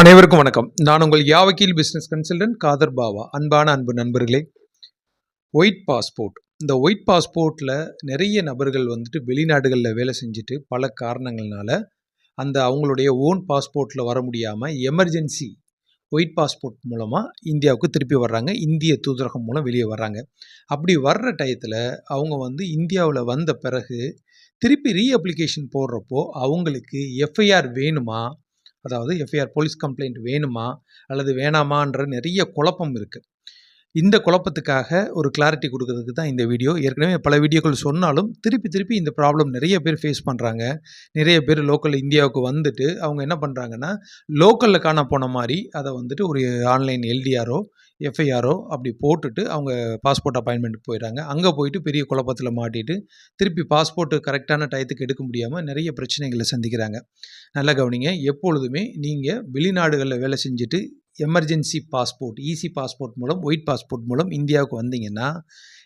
அனைவருக்கும் வணக்கம். நான் உங்கள் யாவக்கீல் பிஸ்னஸ் கன்சல்டன்ட் காதர் பாவா. அன்பான அன்பு நண்பர்களே ஒயிட் பாஸ்போர்ட் இந்த ஒயிட் பாஸ்போர்ட்டில் நிறைய நபர்கள் வந்துட்டு வெளிநாடுகளில் வேலை செஞ்சுட்டு பல காரணங்கள்னால அந்த அவங்களுடைய ஓன் பாஸ்போர்ட்டில் வர முடியாமல் எமர்ஜென்சி ஒயிட் பாஸ்போர்ட் மூலமாக இந்தியாவுக்கு திருப்பி வர்றாங்க. இந்திய தூதரகம் மூலம் வெளியே வர்றாங்க. அப்படி வர்ற டயத்தில் அவங்க வந்து இந்தியாவில் வந்த பிறகு திருப்பி ரீஅப்ளிகேஷன் போடுறப்போ அவங்களுக்கு எஃப்ஐஆர் வேணுமா? அதாவது எஃப்ஐஆர் போலீஸ் கம்ப்ளைண்ட் வேணுமா அல்லது வேணாமான்ற நிறைய குழப்பம் இருக்குது இந்த குழப்பத்துக்காக ஒரு கிளாரிட்டி கொடுக்கறதுக்கு தான் இந்த வீடியோ ஏற்கனவே பல வீடியோக்கள் சொன்னாலும் திருப்பி திருப்பி இந்த ப்ராப்ளம் நிறைய பேர் ஃபேஸ் பண்ணுறாங்க நிறைய பேர் லோக்கல் இந்தியாவுக்கு வந்துட்டு அவங்க என்ன பண்ணுறாங்கன்னா லோக்கலில் காண போன மாதிரி அதை வந்துட்டு ஒரு ஆன்லைன் எல்டிஆரோ எஃப்ஐஆரோ அப்படி போட்டுட்டு அவங்க பாஸ்போர்ட் அப்பாயின்மெண்ட் போயிடுறாங்க. அங்கே போயிட்டு பெரிய குழப்பத்தில் மாட்டிட்டு திருப்பி பாஸ்போர்ட்டு கரெக்டான டயத்துக்கு எடுக்க முடியாமல் நிறைய பிரச்சனைகளை சந்திக்கிறாங்க. நல்லா கவனிங்க. எப்பொழுதுமே நீங்கள் வெளிநாடுகளில் வேலை செஞ்சுட்டு எமர்ஜென்சி பாஸ்போர்ட் ஈஸி பாஸ்போர்ட் மூலம் ஒயிட் பாஸ்போர்ட் மூலம் இந்தியாவுக்கு வந்தீங்கன்னா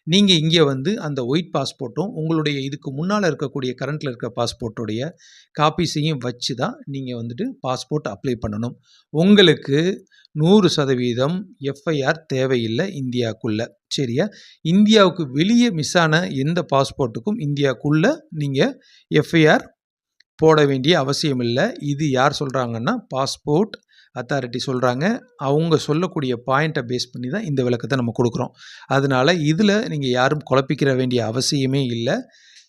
நீங்கள் இங்கே வந்து அந்த ஒயிட் பாஸ்போர்ட்டும் உங்களுடைய இதுக்கு முன்னால் இருக்கக்கூடிய கரண்ட்டில் இருக்க பாஸ்போர்ட்டுடைய காப்பீஸையும் வச்சு தான் நீங்கள் வந்துட்டு பாஸ்போர்ட் அப்ளை பண்ணணும். உங்களுக்கு நூறு சதவீதம் எஃப்ஐஆர் தேவையில்லை இந்தியாவுக்குள்ளே. சரியா? இந்தியாவுக்கு வெளியே மிஸ் ஆன எந்த பாஸ்போர்ட்டுக்கும் இந்தியாவுக்குள்ளே நீங்கள் எஃப்ஐஆர் போட வேண்டிய அவசியம் இல்லை. இது யார் சொல்கிறாங்கன்னா பாஸ்போர்ட் அத்தாரிட்டி சொல்கிறாங்க அவங்க சொல்லக்கூடிய பாயிண்ட்டை பேஸ் பண்ணி தான் இந்த விளக்கத்தை நம்ம கொடுக்குறோம். அதனால் இதில் நீங்கள் யாரும் குழப்பிக்கிற வேண்டிய அவசியமே இல்லை.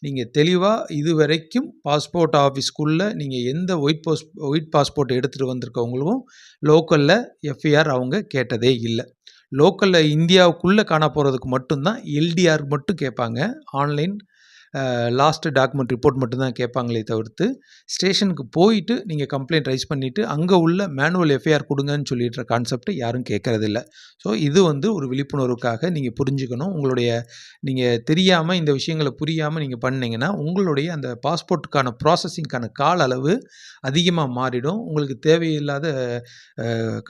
நீங்கள் தெளிவாக இது வரைக்கும் பாஸ்போர்ட் ஆஃபீஸ்க்குள்ளே நீங்கள் எந்த ஒயிட் பாஸ் ஒயிட் பாஸ்போர்ட் எடுத்துகிட்டு வந்திருக்கவங்களுக்கும் லோக்கலில் எஃப்ஐஆர் அவங்க கேட்டதே இல்லை. லோக்கலில் இந்தியாவுக்குள்ளே காண போகிறதுக்கு மட்டும்தான் எல்டிஆர் மட்டும் கேட்பாங்க. ஆன்லைன் லாஸ்ட்டு டாக்குமெண்ட் ரிப்போர்ட் மட்டும்தான் கேட்பாங்களே தவிர்த்து ஸ்டேஷனுக்கு போயிட்டு நீங்கள் கம்ப்ளைண்ட் ரைஸ் பண்ணிவிட்டு அங்கே உள்ள மேனுவல் எஃப்ஐஆர் கொடுங்கன்னு சொல்லிடுற கான்செப்ட் யாரும் கேட்குறதில்ல. ஸோ இது வந்து ஒரு விழிப்புணர்வுக்காக நீங்கள் புரிஞ்சுக்கணும். உங்களுடைய நீங்கள் தெரியாமல் இந்த விஷயங்களை புரியாமல் நீங்கள் பண்ணிங்கன்னா உங்களுடைய அந்த பாஸ்போர்ட்டுக்கான ப்ராசஸிங்க்கான கால அளவு அதிகமாக மாறிடும். உங்களுக்கு தேவையில்லாத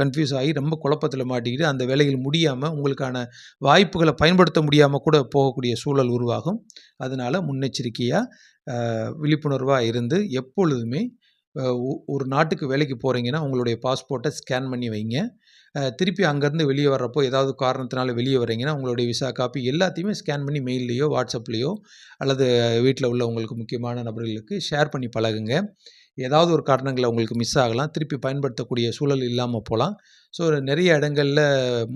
கன்ஃபியூஸ் ஆகி ரொம்ப குழப்பத்தில் மாட்டிக்கிட்டு அந்த வேலைகள் முடியாமல் உங்களுக்கான வாய்ப்புகளை பயன்படுத்த முடியாமல் கூட போகக்கூடிய சூழல் உருவாகும். அதனால் முன்னெச்சரிக்கையாக விழிப்புணர்வாக இருந்து எப்பொழுதுமே ஒரு நாட்டுக்கு வேலைக்கு போகிறீங்கன்னா உங்களுடைய பாஸ்போர்ட்டை ஸ்கேன் பண்ணி வைங்க. திருப்பி அங்கேருந்து வெளியே வர்றப்போ ஏதாவது காரணத்தினால வெளியே வரீங்கன்னா உங்களுடைய விசா காப்பி எல்லாத்தையுமே ஸ்கேன் பண்ணி மெயில்லையோ வாட்ஸ்அப்லேயோ அல்லது வீட்டில் உள்ள உங்களுக்கு முக்கியமான நபர்களுக்கு ஷேர் பண்ணி பழகுங்க. ஏதாவது ஒரு காரணங்களை உங்களுக்கு மிஸ் ஆகலாம் திருப்பி பயன்படுத்தக்கூடிய சூழல் இல்லாமல் போகலாம். ஸோ நிறைய இடங்களில்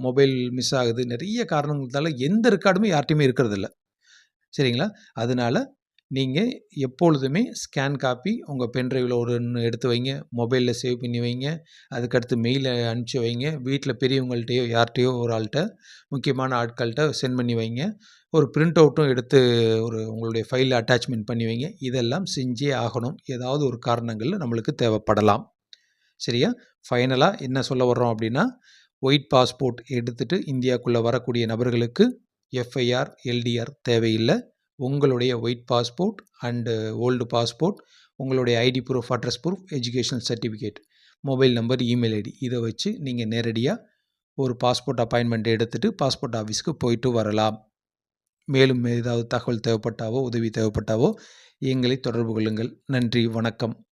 மொபைல் மிஸ் ஆகுது. நிறைய காரணங்களால எந்த ரெக்கார்டுமே யார்ட்டையுமே இருக்கிறதில்ல. சரிங்களா? அதனால் நீங்கள் எப்பொழுதுமே ஸ்கேன் காப்பி உங்கள் பென்ட்ரைவில் ஒரு எடுத்து வைங்க. மொபைலில் சேவ் பண்ணி வைங்க. அதுக்கடுத்து மெயிலில் அனுப்பிச்சி வைங்க. வீட்டில் பெரியவங்கள்ட்டையோ யார்கிட்டையோ ஒரு ஆள்கிட்ட முக்கியமான ஆட்கள்கிட்ட சென்ட் பண்ணி வைங்க. ஒரு பிரிண்ட் அவுட்டும் எடுத்து ஒரு உங்களுடைய ஃபைலில் அட்டாச்மெண்ட் பண்ணி வைங்க. இதெல்லாம் செஞ்சே ஆகணும். ஏதாவது ஒரு காரணங்களில் நம்மளுக்கு தேவைப்படலாம். சரியா? ஃபைனலாக என்ன சொல்ல வர்றோம் அப்படின்னா ஒயிட் பாஸ்போர்ட் எடுத்துகிட்டு இந்தியாவுக்குள்ளே வரக்கூடிய நபர்களுக்கு எஃப்ஐஆர் எல்டிஆர் தேவையில்லை. உங்களுடைய white passport and old passport உங்களுடைய ID proof address proof educational certificate mobile number email ID இதை வச்சு நீங்கள் நேரடியாக ஒரு பாஸ்போர்ட் அப்பாயின்மெண்ட் எடுத்துகிட்டு பாஸ்போர்ட் ஆஃபீஸ்க்கு போயிட்டு வரலாம். மேலும் ஏதாவது தகவல் தேவைப்பட்டாவோ உதவி தேவைப்பட்டாவோ எங்களை தொடர்பு கொள்ளுங்கள். நன்றி வணக்கம்.